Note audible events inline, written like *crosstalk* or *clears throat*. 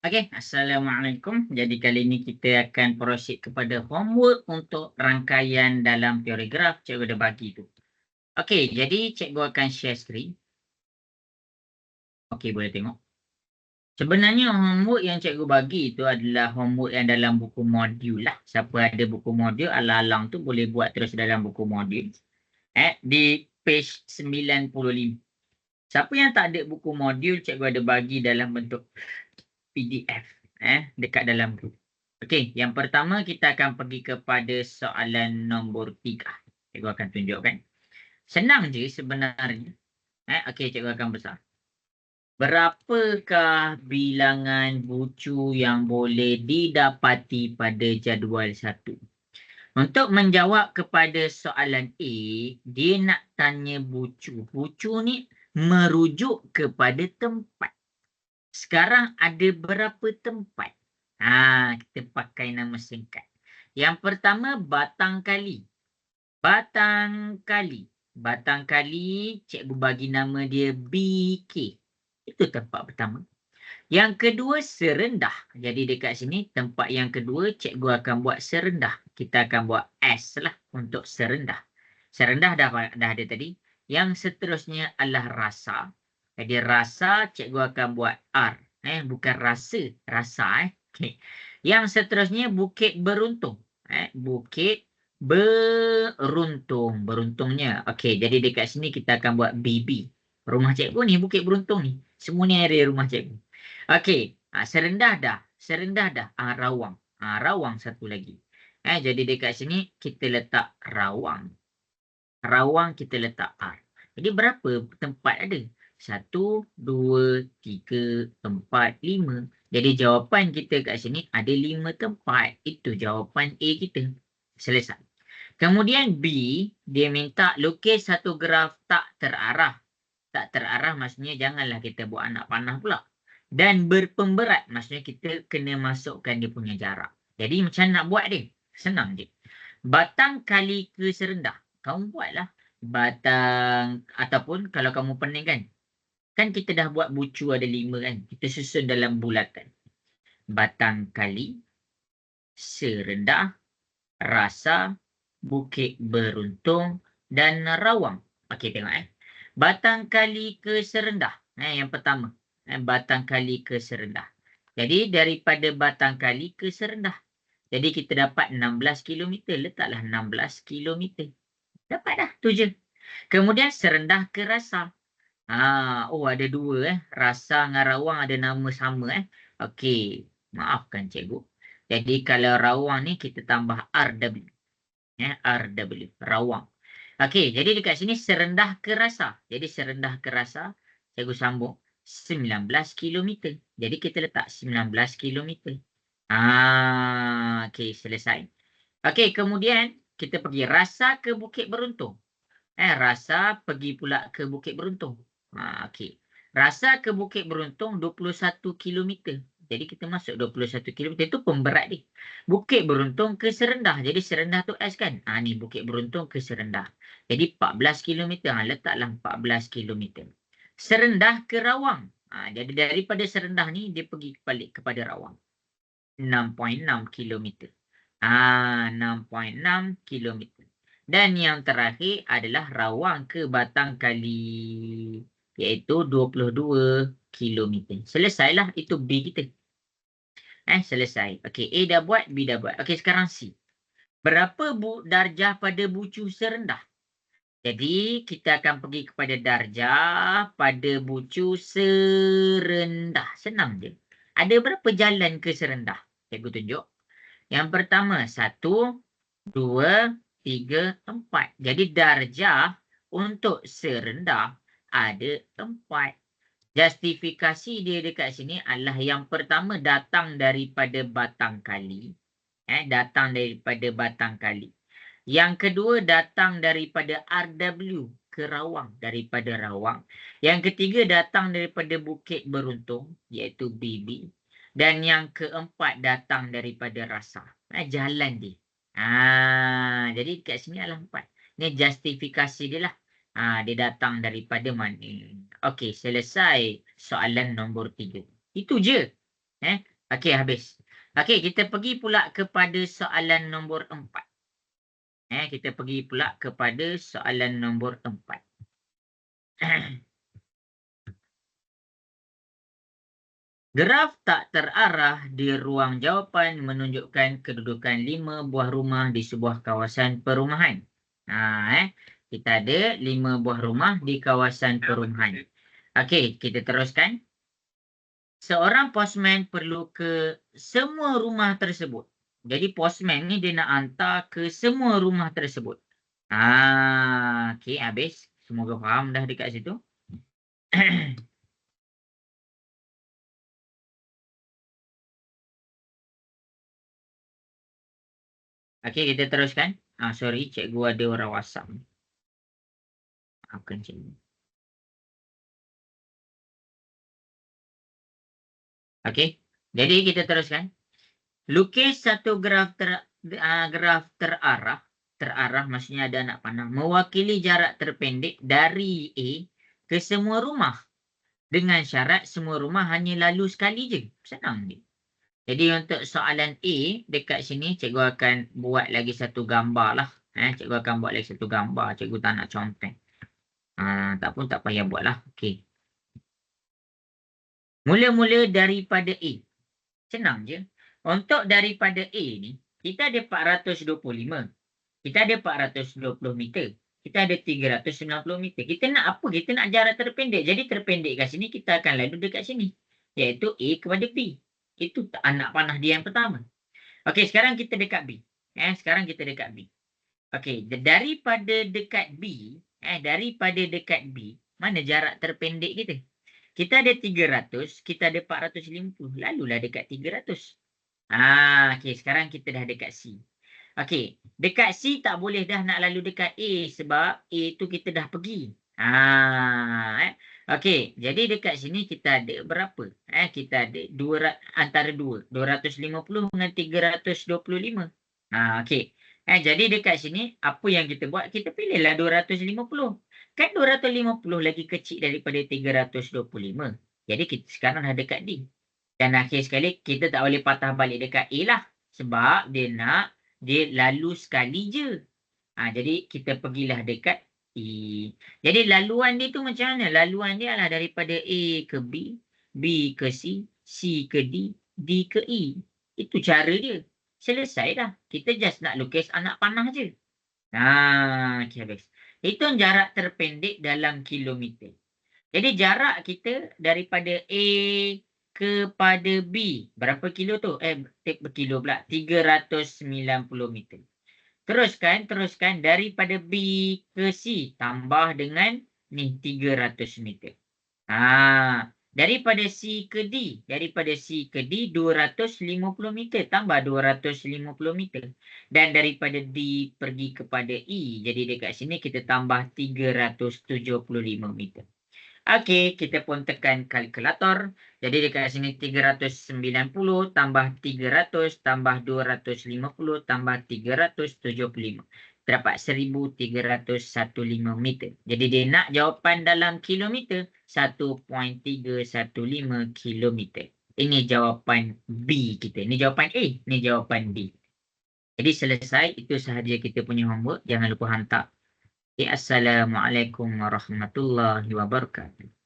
Okey, Assalamualaikum. Jadi kali ini kita akan proceed kepada homework untuk rangkaian dalam teori graf cikgu dah bagi tu. Okey, jadi cikgu akan share screen. Okey, boleh tengok. Sebenarnya homework yang cikgu bagi itu adalah homework yang dalam buku modul lah. Siapa ada buku modul alang-alang tu boleh buat terus dalam buku modul. Eh, di page 95. Siapa yang tak ada buku modul, cikgu ada bagi dalam bentuk PDF eh dekat dalam tu. Okey, yang pertama kita akan pergi kepada soalan nombor tiga. Cikgu akan tunjukkan. Senang je sebenarnya. Eh, okey, cikgu akan besar. Berapakah bilangan bucu yang boleh didapati pada jadual satu? Untuk menjawab kepada soalan A, dia nak tanya bucu. Bucu ni merujuk kepada tempat. Sekarang ada berapa tempat? Ha, kita pakai nama singkat. Yang pertama batang kali. Batang kali. Batang kali cikgu bagi nama dia BK. Itu tempat pertama. Yang kedua serendah. Jadi dekat sini tempat yang kedua cikgu akan buat serendah. Kita akan buat S lah untuk serendah. Serendah dah, dah ada tadi. Yang seterusnya adalah rasa. Jadi rasa cikgu akan buat R. Eh, bukan rasa, rasa. Eh. Okay. Yang seterusnya bukit beruntung. Eh, bukit beruntung. Beruntungnya. Okey, jadi dekat sini kita akan buat BB. Rumah cikgu ni bukit beruntung ni. Semua ni area rumah cikgu. Okey, ha, serendah dah. Serendah dah. Ha, rawang. Ha, rawang satu lagi. Eh, jadi dekat sini kita letak rawang. Rawang kita letak R. Jadi berapa tempat ada? Satu, dua, tiga, empat, lima. Jadi jawapan kita kat sini ada lima tempat. Itu jawapan A kita. Selesai. Kemudian B, dia minta lukis satu graf tak terarah. Tak terarah maksudnya janganlah kita buat anak panah pula. Dan berpemberat maksudnya kita kena masukkan dia punya jarak. Jadi macam nak buat dia? Senang je. Batang kali ke serendah. Kamu buatlah. Batang ataupun kalau kamu pening kan Kan kita dah buat bucu ada lima kan. Kita susun dalam bulatan. Batang kali, serendah, rasa, bukit beruntung dan rawang. Okey tengok eh. Batang kali ke serendah. Eh, yang pertama. Eh, batang kali ke serendah. Jadi daripada batang kali ke serendah. Jadi kita dapat 16 km. Letaklah 16 km. Dapat dah. Tu je. Kemudian serendah ke rasa. Ha, oh ada dua eh. Rasa dengan rawang ada nama sama eh. Okey. Maafkan cikgu. Jadi kalau rawang ni kita tambah RW. Ya, RW. Rawang. Okey. Jadi dekat sini serendah ke rasa. Jadi serendah ke rasa. Cikgu sambung. 19 km. Jadi kita letak 19 km. Ah, okey selesai. Okey, kemudian kita pergi rasa ke Bukit Beruntung. Eh, rasa pergi pula ke Bukit Beruntung. Ha, okay. Rasa ke Bukit Beruntung 21 km. Jadi kita masuk 21 km itu pemberat ni. Bukit Beruntung ke Serendah. Jadi Serendah tu S kan? Ha, ni Bukit Beruntung ke Serendah. Jadi 14 km. Ha, letaklah 14 km. Serendah ke Rawang. Ha, jadi daripada Serendah ni dia pergi balik kepada Rawang. 6.6 km. Ha, 6.6 km. Dan yang terakhir adalah Rawang ke Batang Kali iaitu 22 km. Selesailah itu B kita. Eh, selesai. Okey, A dah buat, B dah buat. Okey, sekarang C. Berapa bu darjah pada bucu serendah? Jadi, kita akan pergi kepada darjah pada bucu serendah. Senang je. Ada berapa jalan ke serendah? Cikgu tunjuk. Yang pertama, satu, dua, tiga, empat. Jadi, darjah untuk serendah ada empat. Justifikasi dia dekat sini adalah yang pertama datang daripada batang kali. Eh, datang daripada batang kali. Yang kedua datang daripada RW ke Rawang. Daripada Rawang. Yang ketiga datang daripada Bukit Beruntung iaitu BB. Dan yang keempat datang daripada Rasa. Eh, jalan dia. Ah, jadi kat sini adalah empat. Ini justifikasi dia lah. Ha, dia datang daripada mana. Okey, selesai soalan nombor tiga. Itu je. Eh, Okey, habis. Okey, kita pergi pula kepada soalan nombor empat. Eh, kita pergi pula kepada soalan nombor empat. *clears throat* Graf tak terarah di ruang jawapan menunjukkan kedudukan lima buah rumah di sebuah kawasan perumahan. Ha, eh. Kita ada lima buah rumah di kawasan perumahan. Okey, kita teruskan seorang postman perlu ke semua rumah tersebut. Jadi postman ni dia nak hantar ke semua rumah tersebut. Ah, okey habis. Semoga faham dah dekat situ. *clears throat* okey, kita teruskan. Ah, sorry, cikgu ada orang WhatsApp. Maafkan cikgu. Okey. Jadi kita teruskan. Lukis satu graf ter, uh, graf terarah. Terarah maksudnya ada anak panah. Mewakili jarak terpendek dari A ke semua rumah. Dengan syarat semua rumah hanya lalu sekali je. Senang ni. Jadi untuk soalan A dekat sini cikgu akan buat lagi satu gambar lah. Eh, cikgu akan buat lagi satu gambar. Cikgu tak nak contoh. Uh, tak pun tak payah buat lah. Okay. Mula-mula daripada A. Senang je. Untuk daripada A ni, kita ada 425. Kita ada 420 meter. Kita ada 390 meter. Kita nak apa? Kita nak jarak terpendek. Jadi terpendek kat sini, kita akan lalu dekat sini. Iaitu A kepada B. Itu anak panah dia yang pertama. Okey, sekarang kita dekat B. Eh, sekarang kita dekat B. Okey, daripada dekat B, eh daripada dekat B, mana jarak terpendek kita? Kita ada 300, kita ada 450. Lalulah dekat 300. Ah, okey, sekarang kita dah dekat C. Okey, dekat C tak boleh dah nak lalu dekat A sebab A tu kita dah pergi. Ah, eh. Okey, jadi dekat sini kita ada berapa? Eh, kita ada dua antara dua, 250 dengan 325. Ah, okey. Eh, jadi dekat sini apa yang kita buat? Kita pilihlah 250. Kan 250 lagi kecil daripada 325. Jadi kita sekarang dah dekat D. Dan akhir sekali kita tak boleh patah balik dekat A lah. Sebab dia nak dia lalu sekali je. Ha, jadi kita pergilah dekat E. Jadi laluan dia tu macam mana? Laluan dia adalah daripada A ke B, B ke C, C ke D, D ke E. Itu cara dia. Selesai dah. Kita just nak lukis anak panah je. Ha, okay, habis. Itu jarak terpendek dalam kilometer. Jadi jarak kita daripada A kepada B. Berapa kilo tu? Eh, kilo pula. 390 meter. Teruskan, teruskan. Daripada B ke C. Tambah dengan ni 300 meter. Ha, daripada C ke D. Daripada C ke D 250 meter. Tambah 250 meter dan daripada D pergi kepada E. Jadi dekat sini kita tambah 375 meter. Okey, kita pun tekan kalkulator. Jadi dekat sini 390 tambah 300 tambah 250 tambah 375. Terdapat 1315 meter. Jadi dia nak jawapan dalam kilometer 1.315 kilometer. Ini jawapan B kita. Ini jawapan A. Ini jawapan D. Jadi selesai itu sahaja kita punya homework. Jangan lupa hantar. Assalamualaikum warahmatullahi wabarakatuh.